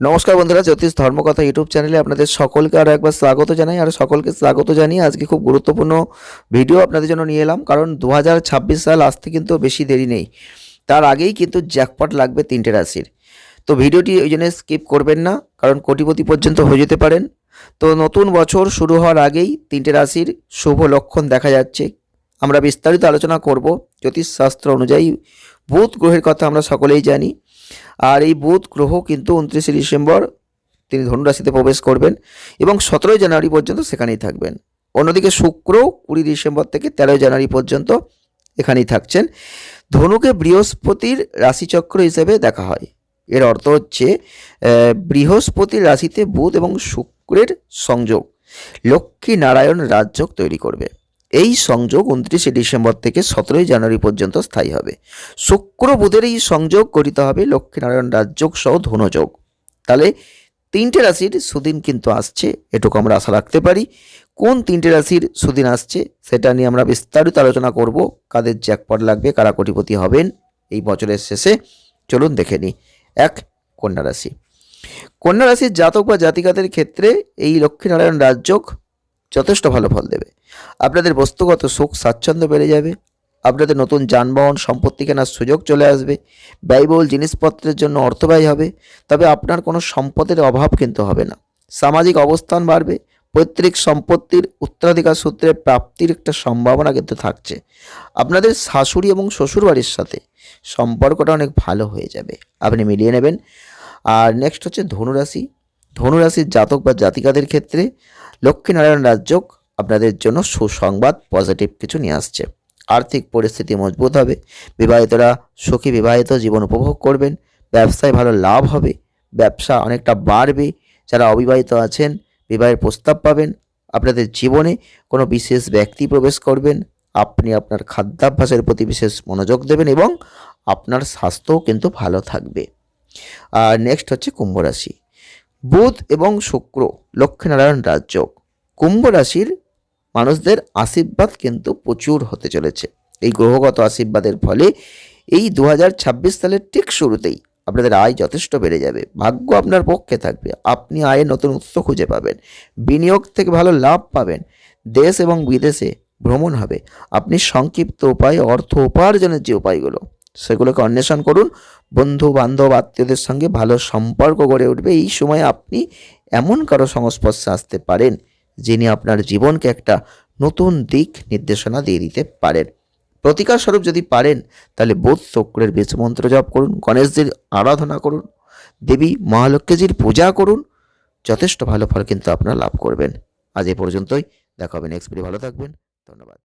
নমস্কার বন্ধুরা, জ্যোতিষ ধর্মকথা ইউটিউব চ্যানেলে আপনাদের সকলকে আরও একবার স্বাগত জানাই, আর সকলকে স্বাগত জানিয়ে আজকে খুব গুরুত্বপূর্ণ ভিডিও আপনাদের জন্য নিয়ে এলাম, কারণ দু হাজার ছাব্বিশ সাল আসতে কিন্তু বেশি দেরি নেই। তার আগেই কিন্তু জ্যাকপট লাগবে তিনটে রাশির। তো ভিডিওটি ওই জন্য স্কিপ করবেন না, কারণ কোটিপতি পর্যন্ত হয়ে যেতে পারেন। তো নতুন বছর শুরু হওয়ার আগেই তিনটে রাশির শুভ লক্ষণ দেখা যাচ্ছে। আমরা বিস্তারিত আলোচনা করব জ্যোতিষশাস্ত্র অনুযায়ী, বুধ গ্রহের কথা আমরা সকলেই জানি। আর এই বুধ গ্রহ কিন্তু উনত্রিশে ডিসেম্বর তিনি ধনুরাশিতে প্রবেশ করবেন এবং সতেরোই জানুয়ারি পর্যন্ত সেখানেই থাকবেন। অন্যদিকে শুক্র কুড়ি ডিসেম্বর থেকে তেরোই জানুয়ারি পর্যন্ত এখানেই থাকছেন। ধনুকে বৃহস্পতির রাশিচক্র হিসেবে দেখা হয়। এর অর্থ হচ্ছে বৃহস্পতির রাশিতে বুধ এবং শুক্রের সংযোগ। লক্ষ্মী নারায়ণ রাজযোগ তৈরি করবে। এই সংযোগ উনত্রিশে ডিসেম্বর থেকে সতেরোই জানুয়ারি পর্যন্ত স্থায়ী হবে। শুক্র বুধের এই সংযোগ গঠিত হবে লক্ষ্মীনারায়ণ রাজযোগ সহ ধনুযোগ। তাহলে তিনটে রাশির সুদিন কিন্তু আসছে, এটুকু আমরা আশা রাখতে পারি। কোন তিনটে রাশির সুদিন আসছে সেটা নিয়ে আমরা বিস্তারিত আলোচনা করব। কাদের জ্যাকপট লাগবে, কারা কোটিপতি হবেন, এই বছরের শেষে। চলুন দেখে নিই। এক, কন্যা রাশি। কন্যা রাশির জাতক বা জাতিকাদের ক্ষেত্রে এই লক্ষ্মীনারায়ণ রাজযোগ যথেষ্ট ভালো ফল দেবে। আপনাদের বস্তুগত সুখ, স্বাচ্ছন্দ্য বেড়ে যাবে। আপনাদের নতুন যানবাহন, সম্পত্তি কেনার সুযোগ চলে আসবে। ব্যয়বহুল জিনিসপত্রের জন্য অর্থ ব্যয় হবে। তবে আপনার কোনো সম্পদের অভাব কিন্তু হবে না। সামাজিক অবস্থান বাড়বে। পৈতৃক সম্পত্তির উত্তরাধিকার সূত্রে প্রাপ্তির একটা সম্ভাবনা কিন্তু থাকছে। আপনাদের শাশুড়ি এবং শ্বশুরবাড়ির সাথে সম্পর্কটা অনেক ভালো হয়ে যাবে। আপনি মিলিয়ে নেবেন। আর নেক্সট হচ্ছে ধনুরাশি। ধনুরাশির জাতক বা জাতিকাদের ক্ষেত্রে লক্ষ্মীনারায়ণ রাজযোগ আপনাদের জন্য সুসংবাদ পজিটিভ কিছু নিয়ে আসছে। আর্থিক পরিস্থিতি মজবুত হবে, বিবাহিতরা সুখী বিবাহিত জীবন উপভোগ করবেন, ব্যবসায় ভালো লাভ হবে, ব্যবসা অনেকটা বাড়বে, যারা অবিবাহিত আছেন, বিবাহের প্রস্তাব পাবেন, আপনাদের জীবনে কোনো বিশেষ ব্যক্তি প্রবেশ করবেন, আপনি আপনার খাদ্যাভ্যাসের প্রতি বিশেষ মনোযোগ দেবেন এবং আপনার স্বাস্থ্যও কিন্তু ভালো থাকবে। আর নেক্সট হচ্ছে কুম্ভ রাশি। বুধ এবং শুক্র লক্ষ্মীনারায়ণ রাজযোগ কুম্ভ রাশির মানুষদের আশীর্বাদ কিন্তু প্রচুর হতে চলেছে। এই গ্রহগত আশীর্বাদের ফলে এই দু হাজার ছাব্বিশ সালের ঠিক শুরুতেই আপনাদের আয় যথেষ্ট বেড়ে যাবে। ভাগ্য আপনার পক্ষে থাকবে। আপনি আয়ের নতুন উৎস খুঁজে পাবেন। বিনিয়োগ থেকে ভালো লাভ পাবেন। দেশ এবং বিদেশে ভ্রমণ হবে। আপনি সংক্ষিপ্ত উপায়ে অর্থ উপার্জনের যে উপায়গুলো সেগুলোকে অন্বেষণ করুন। বন্ধু বান্ধব আত্মীয়দের সঙ্গে ভালো সম্পর্ক গড়ে উঠবে। এই সময় আপনি এমন কারও সংস্পর্শে আসতে পারেন, যিনি আপনার জীবনকে একটা নতুন দিক নির্দেশনা দিয়ে দিতে পারেন। প্রতিকার স্বরূপ যদি পারেন, তাহলে বোধ শুক্রের বীজ মন্ত্র জপ করুন, গণেশজির আরাধনা করুন, দেবী মহালক্ষ্মীজির পূজা করুন, যথেষ্ট ভালো ফল কিন্তু আপনারা লাভ করবেন। আজ এ পর্যন্তই। দেখা হবে নেক্সট ভিডিও ভালো থাকবেন। ধন্যবাদ।